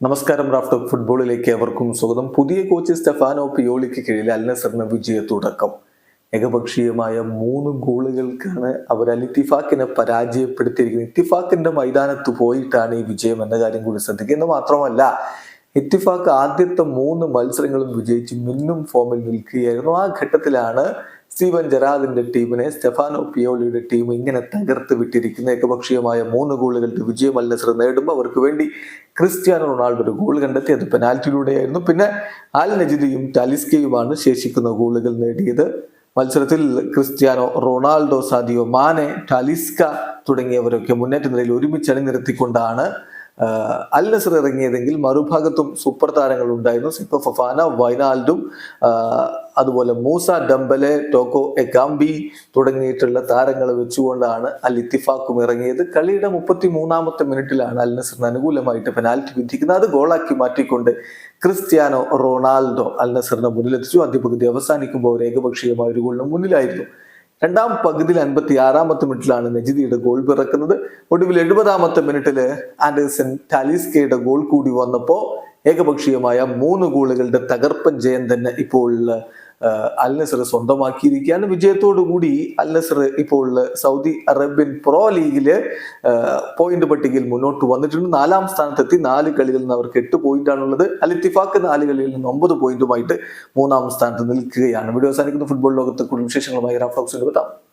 നമസ്കാരം റാഫ്റ്റോ ഫുട്ബോളിലേക്ക് അവർക്കും സ്വാഗതം. പുതിയ കോച്ച് സ്റ്റെഫാനോ പിയോളിക്ക് കീഴിൽ അൽ നസറിന് വിജയ തുടക്കം ഏകപക്ഷീയമായ മൂന്ന് ഗോളുകൾക്കാണ് അവർ അൽ ഇത്തിഫാക്കിനെ പരാജയപ്പെടുത്തിയിരിക്കുന്നത്. ഇത്തിഫാക്കിന്റെ മൈതാനത്ത് പോയിട്ടാണ് ഈ വിജയം എന്ന കാര്യം കൂടി ശ്രദ്ധിക്കുന്നത് മാത്രമല്ല ഇത്തിഫാക്ക് ആദ്യത്തെ മൂന്ന് മത്സരങ്ങളും വിജയിച്ച് മിന്നും ഫോമിൽ നിൽക്കുകയായിരുന്നു. ആ ഘട്ടത്തിലാണ് സ്റ്റീവൻ ജെറാദിന്റെ ടീമിനെ സ്റ്റെഫാനോ പിയോളിയുടെ ടീം ഇങ്ങനെ തകർത്ത് വിട്ടിരിക്കുന്ന ഏകപക്ഷീയമായ മൂന്ന് ഗോളുകളുടെ വിജയം അൽ നസർ നേടുമ്പോൾ അവർക്ക് വേണ്ടി ക്രിസ്ത്യാനോ റൊണാൾഡോ ഒരു ഗോൾ കണ്ടെത്തി. അത് പെനാൽറ്റിയിലൂടെയായിരുന്നു. പിന്നെ അൽ നജിദിയും ടാലിസ്കയുമാണ് ശേഷിക്കുന്ന ഗോളുകൾ നേടിയത്. മത്സരത്തിൽ Cristiano Ronaldo Sadio Mane Talisca തുടങ്ങിയവരൊക്കെ മുന്നേറ്റ നിലയിൽ ഒരുമിച്ച് അണിനിരത്തിക്കൊണ്ടാണ് അൽ നസർ ഇറങ്ങിയതെങ്കിൽ മറുഭാഗത്തും സൂപ്പർ താരങ്ങൾ ഉണ്ടായിരുന്നു. സിപ്പ ഫഫാന വൈനാൽഡും അതുപോലെ മൂസ ഡംബലെ ടോക്കോ എക്കാംബി തുടങ്ങിയിട്ടുള്ള താരങ്ങളെ വെച്ചുകൊണ്ടാണ് അൽ ഇത്തിഫാക്കും ഇറങ്ങിയത്. കളിയുടെ മുപ്പത്തി മൂന്നാമത്തെ മിനിറ്റിലാണ് അൽ നസറിന് അനുകൂലമായിട്ട് പെനാൽറ്റി വിധിക്കുന്നത്. അത് ഗോളാക്കി മാറ്റിക്കൊണ്ട് ക്രിസ്ത്യാനോ റൊണാൾഡോ അൽ നസറിന് മുന്നിലെത്തിച്ചു. ആദ്യ അവസാനിക്കുമ്പോൾ ഒരു ഏകപക്ഷീയമായ ഒരു ഗോളിന് മുന്നിലായിരുന്നു. രണ്ടാം പകുതിയിൽ അൻപത്തി ആറാമത്തെ മിനിറ്റിലാണ് നജിദിയുടെ ഗോൾ പിറക്കുന്നത്. ഒടുവിൽ എഴുപതാമത്തെ മിനിറ്റിൽ ആൻഡേഴ്സൺ ടാലിസ്കയുടെ ഗോൾ കൂടി വന്നപ്പോൾ ഏകപക്ഷീയമായ മൂന്ന് ഗോളുകളുടെ തകർപ്പൻ ജയം തന്നെ ഇപ്പോൾ അൽ നസർ സ്വന്തമാക്കിയിരിക്കുകയാണ്. വിജയത്തോടു കൂടി അൽ നസർ ഇപ്പോൾ സൗദി അറേബ്യൻ പ്രോ ലീഗിൽ പോയിന്റ് പട്ടികയിൽ മുന്നോട്ട് വന്നിട്ടുണ്ട്. നാലാം സ്ഥാനത്തെത്തി നാല് കളികളിൽ നിന്ന് അവർക്ക് എട്ട് പോയിന്റാണുള്ളത് അൽ ഇത്തിഫാക്ക് നാല് കളികളിൽ നിന്ന് ഒമ്പത് പോയിന്റുമായിട്ട് മൂന്നാം സ്ഥാനത്ത് നിൽക്കുകയാണ്. വീഡിയോ അവസാനിക്കുന്ന. ഫുട്ബോൾ ലോകത്തെ കൂടുതൽ വിശേഷങ്ങളുമായി റാഫ്ലോക്സിന്റെ എത്താം